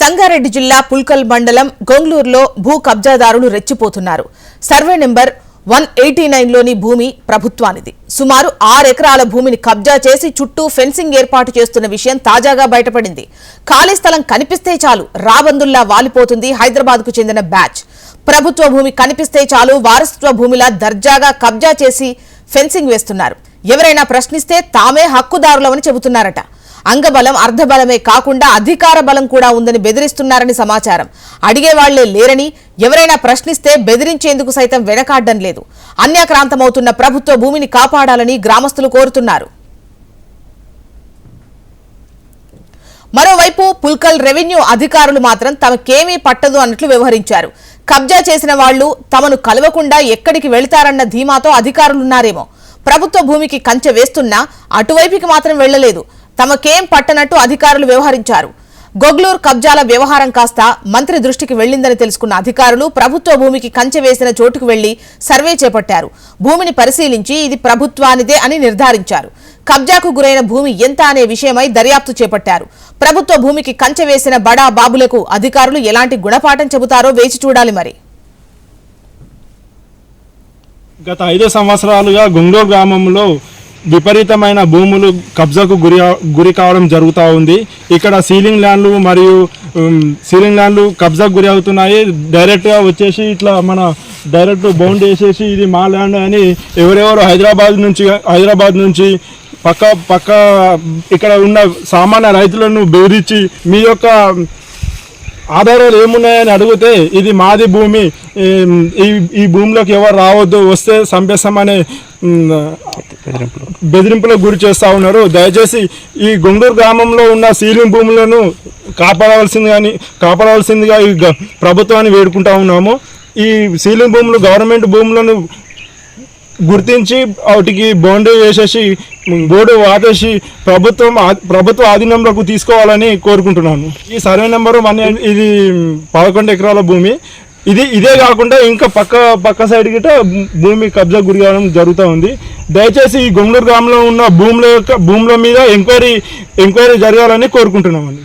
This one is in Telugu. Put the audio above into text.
సంగారెడ్డి జిల్లా పుల్కల్ మండలం గొంగళూరులో భూ కబ్జాదారులు రెచ్చిపోతున్నారు. సర్వే నెంబర్ వన్ ఎయిటీ నైన్లోని భూమి ప్రభుత్వానిది. సుమారు ఆరు ఎకరాల భూమిని కబ్జా చేసి చుట్టూ ఫెన్సింగ్ ఏర్పాటు చేస్తున్న విషయం తాజాగా బయటపడింది. ఖాళీ స్థలం కనిపిస్తే చాలు రాబందుల్లా వాలిపోతుంది హైదరాబాద్కు చెందిన బ్యాచ్. ప్రభుత్వ భూమి కనిపిస్తే చాలు వారసత్వ భూమిలా దర్జాగా కబ్జా చేసి ఫెన్సింగ్ వేస్తున్నారు. ఎవరైనా ప్రశ్నిస్తే తామే హక్కుదారులమని చెబుతున్నారట. అంగబలం అర్ధబలమే కాకుండా అధికార బలం కూడా ఉందని బెదిరిస్తున్నారని సమాచారం. అడిగేవాళ్ళే లేరని ఎవరైనా ప్రశ్నిస్తే బెదిరించేందుకు సైతం వెనకాడ్డం లేదు. అన్యాక్రాంతమవుతున్న ప్రభుత్వ భూమిని కాపాడాలని గ్రామస్తులు కోరుతున్నారు. మరోవైపు పుల్కల్ రెవెన్యూ అధికారులు మాత్రం తమకేమీ పట్టదు అన్నట్లు వ్యవహరించారు. కబ్జా చేసిన వాళ్ళు తమను కలవకుండా ఎక్కడికి వెళ్తారన్న ధీమాతో అధికారులున్నారేమో. ప్రభుత్వ భూమికి కంచె వేస్తున్నా అటువైపుకి మాత్రం వెళ్ళలేదు తమకేం పట్టనట్టు అధికారులు వ్యవహరించారు. గొగ్లూర్ కబ్జాల వ్యవహారం కాస్త మంత్రి దృష్టికి వెళ్ళిందని తెలుసుకున్న అధికారులు ప్రభుత్వ భూమికి కంచె వేసిన చోటుకు వెళ్ళి సర్వే చేపట్టారు. భూమిని పరిశీలించి ఇది ప్రభుత్వానిదే అని నిర్ధారించారు. కబ్జాకు గురైన భూమి ఎంత అనే విషయమై దర్యాప్తు చేపట్టారు. ప్రభుత్వ భూమికి కంచె వేసిన బడా బాబులకు అధికారులు ఎలాంటి గుణపాఠం చెబుతారో వేచి చూడాలి మరి. గత ఐదు సంవత్సరాలుగా గుంగూరు గ్రామంలో విపరీతమైన భూములు కబ్జాకు గురి గురి కావడం జరుగుతూ ఉంది. ఇక్కడ సీలింగ్ ల్యాండ్లు మరియు సీలింగ్ ల్యాండ్లు కబ్జాకు గురి అవుతున్నాయి. డైరెక్ట్గా వచ్చేసి ఇట్లా మన డైరెక్ట్ బౌండ్ వేసేసి ఇది మా ల్యాండ్ అని ఎవరెవరు హైదరాబాద్ నుంచి హైదరాబాద్ నుంచి పక్క పక్క ఇక్కడ ఉన్న సామాన్య రైతులను బెదిరించి మీ యొక్క ఆధారాలు ఏమున్నాయని అడిగితే ఇది మాది భూమి. ఈ ఈ భూమిలోకి ఎవరు రావద్దు వస్తే చంపేస్తామనే బెదిరింపులకు గురి చేస్తూ ఉన్నారు. దయచేసి ఈ గుండూరు గ్రామంలో ఉన్న సీలింగ్ భూములను కాపాడవలసింది కానీ కాపాడవలసిందిగా ఈ గ- ప్రభుత్వాన్ని వేడుకుంటా ఉన్నాము. ఈ సీలింగ్ భూములు గవర్నమెంట్ భూములను గుర్తించి వాటికి బౌండరీ వేసేసి బోర్డు వాటేసి ప్రభుత్వం ప్రభుత్వ ఆధీనంలోకి తీసుకోవాలని కోరుకుంటున్నాను. ఈ సర్వే నెంబరు వన్ ఇది పదకొండు ఎకరాల భూమి. ఇది ఇదే కాకుండా ఇంకా పక్క పక్క సైడ్ గిట భూమి కబ్జా గురి కావడం జరుగుతూ ఉంది. దయచేసి ఈ గొంగళూరు గ్రామంలో ఉన్న భూముల యొక్క భూముల మీద ఎంక్వైరీ ఎంక్వైరీ జరగాలని కోరుకుంటున్నామండి.